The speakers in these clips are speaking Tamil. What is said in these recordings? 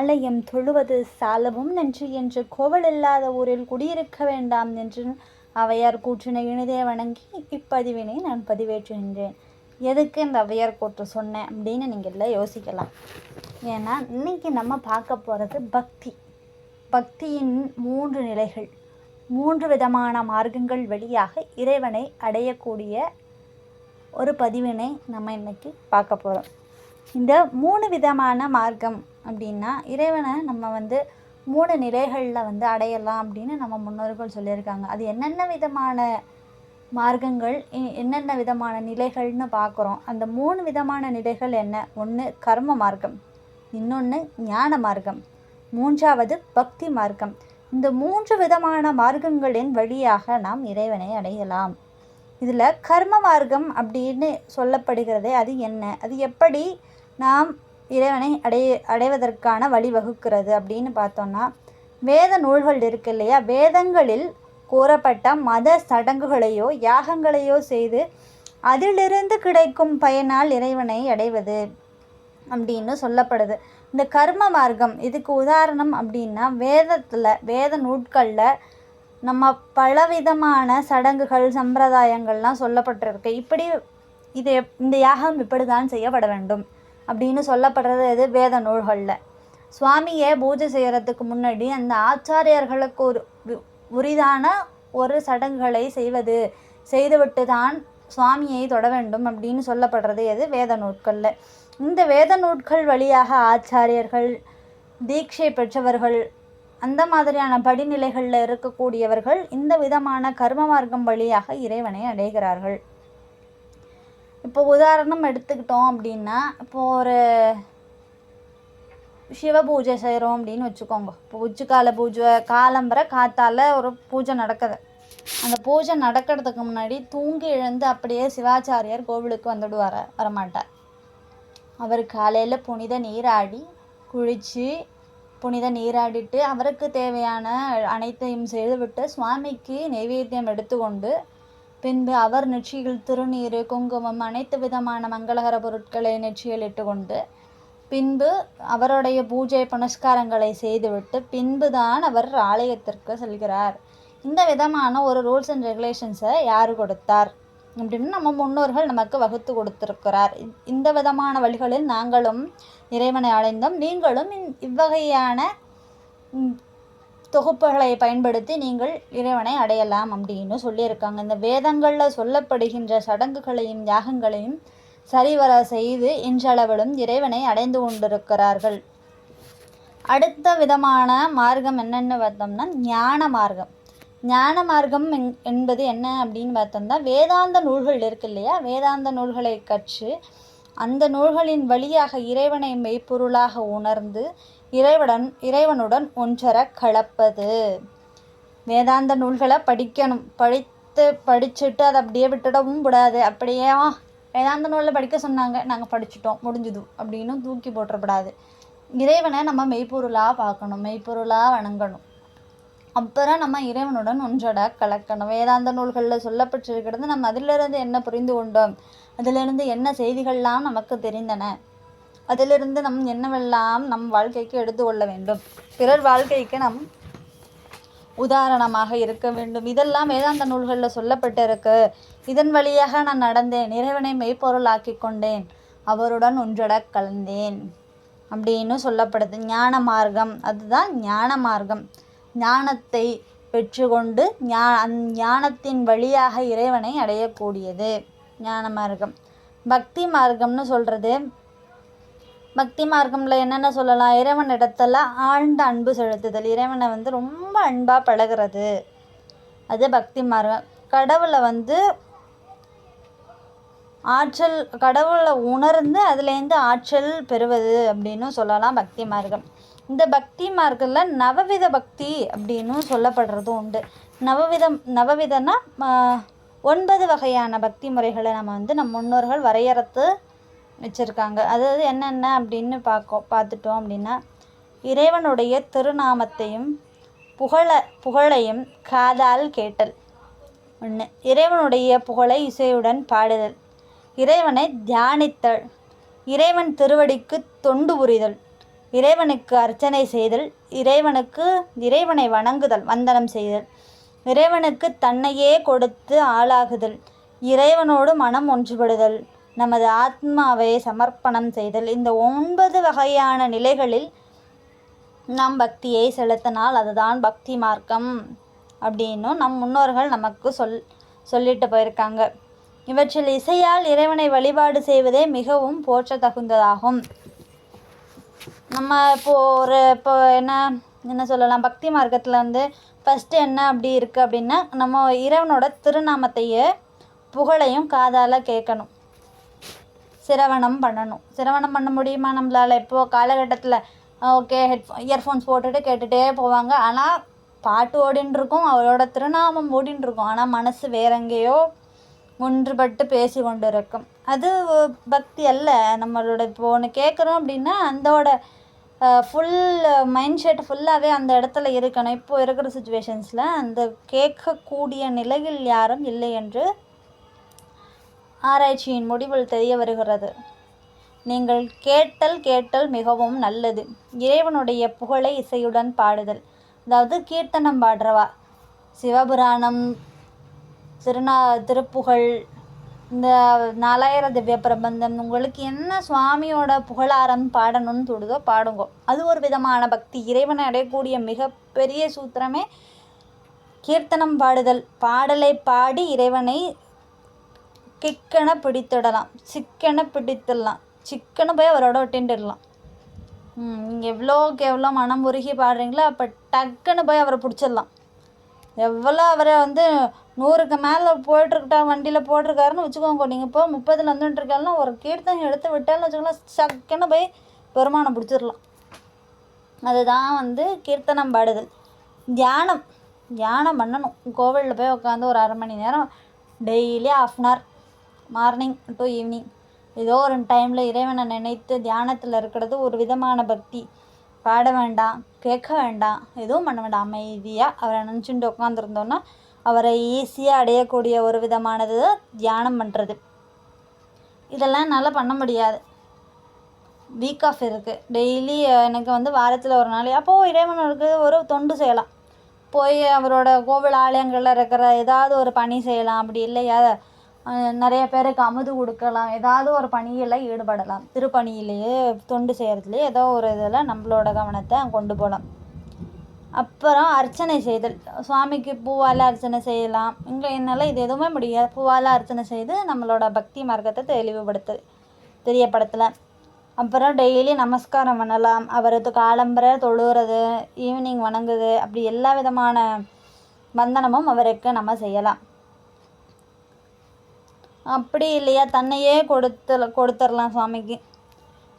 ஆலயம் தொழுவது சாலவும் நன்று என்று கோவல் இல்லாத ஊரில் குடியிருக்க வேண்டாம் என்று அவையார் கூற்றினை இனிதே வணங்கி இப்பதிவினை நான் பதிவேற்றுகின்றேன். எதுக்கு இந்த அவையார் கூற்று சொன்னேன் அப்படின்னு நீங்கள் எல்லாம் யோசிக்கலாம். ஏன்னா இன்னைக்கு நம்ம பார்க்க போகிறது பக்தி. பக்தியின் மூன்று நிலைகள். மூன்று விதமான மார்க்கங்கள் வழியாக இறைவனை அடையக்கூடிய ஒரு பதிவினை நம்ம இன்னைக்கு பார்க்க போகிறோம் இந்த மூணு விதமான மார்க்கம் அப்படின்னா இறைவனை நம்ம வந்து மூணு நிலைகளில் வந்து அடையலாம் அப்படின்னு நம்ம முன்னோர்கள் சொல்லியிருக்காங்க. அது என்னென்ன விதமான மார்க்கங்கள் என்னென்ன விதமான நிலைகள்னு பார்க்குறோம். அந்த மூணு விதமான நிலைகள் என்ன? ஒன்று கர்ம மார்க்கம் இன்னொன்று ஞான மார்க்கம் மூன்றாவது பக்தி மார்க்கம். இந்த மூன்று விதமான மார்க்கங்களின் வழியாக நாம் இறைவனை அடையலாம். இதில் கர்ம மார்க்கம் அப்படின்னு சொல்லப்படுகிறதே அது என்ன? அது எப்படி நாம் இறைவனை அடைய அடைவதற்கான வழிவகுக்கிறது அப்படின்னு பார்த்தோன்னா வேத நூல்கள் இருக்கு இல்லையா? வேதங்களில் கூறப்பட்ட மத சடங்குகளையோ யாகங்களையோ செய்து அதிலிருந்து கிடைக்கும் பயனால் இறைவனை அடைவது அப்படின்னு சொல்லப்படுது. இந்த கர்ம மார்க்கம் இதுக்கு உதாரணம் அப்படின்னா வேதத்தில் வேத நூட்களில் நம்ம பலவிதமான சடங்குகள் சம்பிரதாயங்கள்லாம் சொல்லப்பட்டிருக்கு. இப்படி இது இந்த யாகம் இப்படி தான் செய்யப்பட வேண்டும். அப்படின்னு சொல்லப்படுறது எது? வேத நூல்களில். சுவாமியை பூஜை செய்கிறதுக்கு முன்னாடி அந்த ஆச்சாரியர்களுக்கு ஒரு உரிதான ஒரு சடங்குகளை செய்வது செய்துவிட்டு தான் சுவாமியை தொட வேண்டும் அப்படின்னு சொல்லப்படுறது எது? வேத நூட்களில் இந்த வேத நூட்கள் வழியாக ஆச்சாரியர்கள் தீட்சை பெற்றவர்கள் அந்த மாதிரியான படிநிலைகளில் இருக்கக்கூடியவர்கள் இந்த விதமான கர்ம மார்க்கம் வழியாக இறைவனை அடைகிறார்கள். இப்போ உதாரணம் எடுத்துக்கிட்டோம் அப்படின்னா இப்போ ஒரு சிவ பூஜை செய்கிறோம் அப்படின்னு வச்சுக்கோங்க. இப்போ உச்சிக்கால பூஜை காலம்பரை காத்தால ஒரு பூஜை நடக்குது. அந்த பூஜை நடக்கிறதுக்கு முன்னாடி தூங்கி எழுந்து அப்படியே சிவாச்சாரியார் கோவிலுக்கு வந்துடுவார் வரமாட்டார். அவர் காலையில் புனித நீராடி குளித்து புனித நீராடிட்டு அவருக்கு தேவையான அனைத்தையும் செய்துவிட்டு சுவாமிக்கு நைவேத்தியம் எடுத்துக்கொண்டு பின்பு அவர் நெற்றியில் திருநீர் குங்குமம் அனைத்து விதமான மங்களகர பொருட்களை நெற்றியில் இட்டுக்கொண்டு பின்பு அவருடைய பூஜை புனஸ்காரங்களை செய்துவிட்டு பின்புதான் அவர் ஆலயத்திற்கு செல்கிறார். இந்த விதமான ஒரு ரூல்ஸ் அண்ட் ரெகுலேஷன்ஸை யார் கொடுத்தார்? அப்படின்னு நம்ம முன்னோர்கள் நமக்கு வகுத்து கொடுத்திருக்கிறார். இந்த விதமான வழிகளில் நாங்களும் இறைவனை அடைந்தோம். நீங்களும் இந்- இவ்வகையான தொகுப்புகளை பயன்படுத்தி நீங்கள் இறைவனை அடையலாம் அப்படின்னு சொல்லியிருக்காங்க. இந்த வேதங்களில் சொல்லப்படுகின்ற சடங்குகளையும் யாகங்களையும் சரிவர செய்து இன்றளவிலும் இறைவனை அடைந்து கொண்டிருக்கிறார்கள். அடுத்த விதமான மார்க்கம் என்னன்னு பார்த்தோம்னா ஞான மார்க்கம். ஞான மார்க்கம் என்- என்பது என்ன அப்படின்னு பார்த்தோம்னா வேதாந்த நூல்கள் இருக்கு இல்லையா? வேதாந்த நூல்களை கற்று அந்த நூல்களின் வழியாக இறைவனை மெய்ப்பொருளாக உணர்ந்து இறைவடன் இறைவனுடன் ஒன்றர கலப்பது. வேதாந்த நூல்களை படிக்கணும். படித்து படிச்சுட்டு அதை அப்படியே விட்டுடவும் கூடாது அப்படியே வேதாந்த நூலில் படிக்க சொன்னாங்க. நாங்கள் படிச்சுட்டோம். முடிஞ்சுது. அப்படின்னு தூக்கி போட்டுறப்படாது. இறைவனை நம்ம மெய்ப்பொருளாக பார்க்கணும். மெய்ப்பொருளாக வணங்கணும். அப்புறம் நம்ம இறைவனுடன் ஒன்றட கலக்கணும். வேதாந்த நூல்களில் சொல்லப்பட்டிருக்கிறது நம்ம அதிலிருந்து என்ன புரிந்து கொண்டோம்? அதிலிருந்து என்ன செய்திகள்லாம் நமக்கு தெரிந்தன? அதிலிருந்து நம் என்னவெல்லாம் நம் வாழ்க்கைக்கு எடுத்துக்கொள்ள வேண்டும்? பிறர் வாழ்க்கைக்கு நம் உதாரணமாக இருக்க வேண்டும். இதெல்லாம் வேதாந்த நூல்களில் சொல்லப்பட்டிருக்கு. இதன் வழியாக நான் நடந்தேன். இறைவனை மெய்ப்பொருளாக்கி கொண்டேன். அவருடன் ஒன்றட கலந்தேன். அப்படின்னு சொல்லப்படுது. ஞான மார்க்கம். அதுதான் ஞான மார்க்கம். ஞானத்தை பெற்றுக்கொண்டு ஞா அந் ஞானத்தின் வழியாக இறைவனை அடையக்கூடியது. ஞான மார்க்கம். பக்தி மார்க்கம்னு சொல்கிறது பக்தி மார்க்கமில் என்னென்ன சொல்லலாம்? இறைவன் இடத்துல ஆழ்ந்த அன்பு செலுத்துதல். இறைவனை வந்து ரொம்ப அன்பாக பழகுறது. அது பக்தி மார்க்கம். கடவுளை வந்து ஆற்றல் கடவுளை உணர்ந்து அதுலேருந்து ஆற்றல் பெறுவது அப்படின்னு சொல்லலாம் பக்தி மார்க்கம். இந்த பக்தி மார்க்கில் நவவித பக்தி அப்படின்னு சொல்லப்படுறதும் உண்டு. நவவிதம் நவவிதம்னா ஒன்பது வகையான பக்தி முறைகளை நம்ம வந்து நம் முன்னோர்கள் வரையறுத்து வச்சுருக்காங்க. அதாவது என்னென்ன அப்படின்னு பார்க்கோ பார்த்துட்டோம் அப்படின்னா இறைவனுடைய திருநாமத்தையும் புகழ புகழையும் காதால் கேட்டல். ஒன்று இறைவனுடைய புகழை இசையுடன் பாடுதல். இறைவனை தியானித்தல். இறைவன் திருவடிக்கு தொண்டு புரிதல். இறைவனுக்கு அர்ச்சனை செய்தல். இறைவனுக்கு இறைவனை வணங்குதல் வந்தனம் செய்தல். இறைவனுக்கு தன்னையே கொடுத்து ஆளாகுதல். இறைவனோடு மனம் ஒன்றுபடுதல். நமது ஆத்மாவை சமர்ப்பணம் செய்தல். இந்த ஒன்பது வகையான நிலைகளில் நாம் பக்தியை செலுத்தினால் அதுதான் பக்தி மார்க்கம் அப்படின்னும் நம் முன்னோர்கள் நமக்கு சொல் சொல்லிட்டு போயிருக்காங்க. இவற்றில் இசையால் இறைவனை வழிபாடு செய்வதே மிகவும் போற்ற தகுந்ததாகும் நம்ம இப்போது ஒரு இப்போ என்ன என்ன சொல்லலாம்? பக்தி மார்க்கத்தில் வந்து ஃபஸ்ட்டு என்ன அப்படி இருக்குது அப்படின்னா நம்ம இறைவனோட திருநாமத்தையே புகழையும் காதால் கேட்கணும். சிரவணம் பண்ணணும். சிரவணம் பண்ண முடியுமா? நம்மளால் இப்போது காலகட்டத்தில் ஓகே ஹெட்ஃபோன் இயர்ஃபோன்ஸ் போட்டுட்டு கேட்டுகிட்டே போவாங்க. ஆனால் பாட்டு ஓடின்ருக்கும் அவரோட திருநாமம் ஓடின்ருக்கும். ஆனால் மனசு வேற எங்கேயோ ஒன்றுபட்டு பேசி கொண்டு இருக்கும் அது பக்தி அல்ல. நம்மளோட இப்போ ஒன்று கேட்குறோம் அப்படின்னா அந்தோட ஃபுல் மைண்ட் செட் ஃபுல்லாகவே அந்த இடத்துல இருக்கணும். இப்போ இருக்கிற சுச்சுவேஷன்ஸில் அந்த கேட்கக்கூடிய நிலையில் யாரும் இல்லை என்று ஆராய்ச்சியின் முடிவில் தெரிய வருகிறது. நீங்கள் கேட்டல் கேட்டல் மிகவும் நல்லது. இறைவனுடைய புகழை இசையுடன் பாடுதல். அதாவது கீர்த்தனம் பாடுறவா? சிவபுராணம் திருநா திருப்புகழ் இந்த நாலாயிர திவ்ய பிரபந்தம் உங்களுக்கு என்ன சுவாமியோட புகழாரம் பாடணும்னு தோடுதோ பாடுங்க. அது ஒரு விதமான பக்தி. இறைவனை அடையக்கூடிய மிகப்பெரிய சூத்திரமே கீர்த்தனம் பாடுதல். பாடலை பாடி இறைவனை கிக்கனை பிடித்திடலாம். சிக்கனை பிடித்திடலாம். சிக்கனை போய் அவரோட ஒட்டின்ட்டுடலாம் நீங்கள் எவ்வளோக்கு எவ்வளோ மனம் உருகி பாடுறீங்களோ அப்போ டக்குன்னு போய் அவரை பிடிச்சிடலாம். எவ்வளோ அவரை வந்து நூறுக்கு மேலே போயிட்டுருக்கிட்டா வண்டியில் போட்டிருக்காருன்னு வச்சுக்கோங்க. நீங்கள் இப்போ முப்பதில் வந்துட்டுருக்காருன்னா ஒரு கீர்த்தனை எடுத்து விட்டாலும் வச்சுக்கலாம் சக்குன்னு போய் பெருமானம் பிடிச்சிடலாம். அதுதான் வந்து கீர்த்தனம் பாடுதல். தியானம். தியானம் பண்ணணும். கோவிலில் போய் உட்காந்து ஒரு அரை மணி நேரம் daily half an hour morning to evening ஏதோ ஒரு டைமில் இறைவனை நினைத்து தியானத்தில் இருக்கிறது ஒரு விதமான பக்தி. பாட வேண்டாம் கேட்க வேண்டாம் எதுவும் பண்ண வேண்டாம். அமைதியாக அவரை நினச்சிட்டு உட்காந்துருந்தோன்னா அவரை ஈஸியாக அடையக்கூடிய ஒரு விதமானது தியானம் பண்ணுறது இதெல்லாம் என்னால் பண்ண முடியாது. வீக் ஆஃப் இருக்குது டெய்லி எனக்கு வந்து வாரத்தில் ஒரு நாள். அப்போது இறைவனுக்கு ஒரு தொண்டு செய்யலாம். போய் அவரோட கோவில் ஆலயங்களில் இருக்கிற ஏதாவது ஒரு பணி செய்யலாம். அப்படி இல்லையா? நிறைய பேருக்கு அமுது கொடுக்கலாம். ஏதாவது ஒரு பணியில் ஈடுபடலாம். திருப்பணியிலேயே தொண்டு செய்கிறதுலையே ஏதோ ஒரு இதில் நம்மளோட கவனத்தை கொண்டு போகலாம் அப்புறம் அர்ச்சனை செய்தல். சுவாமிக்கு பூவால் அர்ச்சனை செய்யலாம். இங்கே என்னால் இது எதுவுமே முடியாது. பூவால் அர்ச்சனை செய்து நம்மளோட பக்தி மார்க்கத்தை தெளிவுபடுத்து தெரியப்படுத்தலாம் அப்புறம் டெய்லி நமஸ்காரம் பண்ணலாம். அவரது காலம்பரை தொழுகிறது ஈவினிங் வணங்குது. அப்படி எல்லா விதமான வந்தனமும் அவருக்கு நம்ம செய்யலாம். அப்படி இல்லையா? தன்னையே கொடுத்து கொடுத்துர்லாம் சுவாமிக்கு.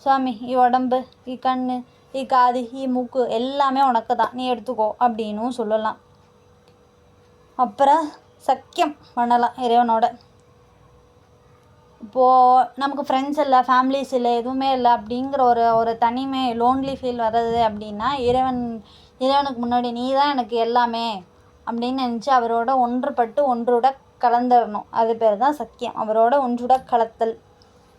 சுவாமி இ உடம்பு இ கண் இ காது இ மூக்கு எல்லாமே உனக்கு தான். நீ எடுத்துக்கோ அப்படின்னும் சொல்லலாம். அப்புறம் சக்கியம் பண்ணலாம் இறைவனோட. இப்போது நமக்கு ஃப்ரெண்ட்ஸ் இல்லை ஃபேமிலிஸ் இல்லை எதுவுமே இல்லை அப்படிங்கிற ஒரு ஒரு தனிமை லோன்லி ஃபீல் வர்றது அப்படின்னா இறைவன் இறைவனுக்கு முன்னாடி நீ தான் எனக்கு எல்லாமே அப்படின்னு நினச்சி அவரோட ஒன்றுபட்டு ஒன்றுட கலந்துடணும் அது பேர் தான் சக்கியம் அவரோட ஒன்றுட கலத்தல்.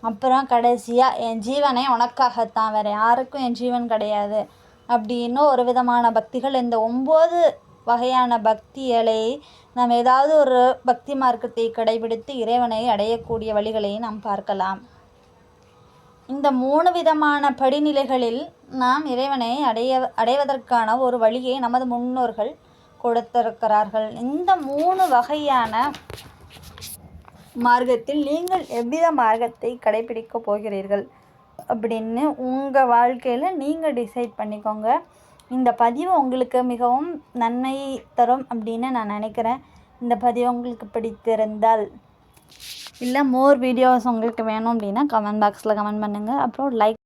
அப்புறம் கடைசியாக என் ஜீவனை உனக்காகத்தான் வேறு யாருக்கும் என் ஜீவன் கிடையாது அப்படின்னு ஒரு விதமான பக்திகள். இந்த ஒம்பது வகையான பக்திகளை நாம் ஏதாவது ஒரு பக்தி மார்க்கத்தை கடைபிடித்து இறைவனை அடையக்கூடிய வழிகளை நாம் பார்க்கலாம். இந்த மூணு விதமான படிநிலைகளில் நாம் இறைவனை அடைய அடைவதற்கான ஒரு வழியை நமது முன்னோர்கள் கொடுத்திருக்கிறார்கள். இந்த மூணு வகையான மார்க்கத்தில் நீங்கள் எவ்வித மார்க்கத்தை கடைபிடிக்க போகிறீர்கள் அப்படின்னு உங்கள் வாழ்க்கையில் நீங்கள் டிசைட் பண்ணிக்கோங்க. இந்த பதிவு உங்களுக்கு மிகவும் நன்மை தரும் அப்படின்னு நான் நினைக்கிறேன். இந்த பதிவு உங்களுக்கு பிடித்திருந்தால் இல்லை மோர் வீடியோஸ் உங்களுக்கு வேணும் அப்படின்னா கமெண்ட் பாக்ஸில் கமெண்ட் பண்ணுங்கள் அப்புறம் லைக்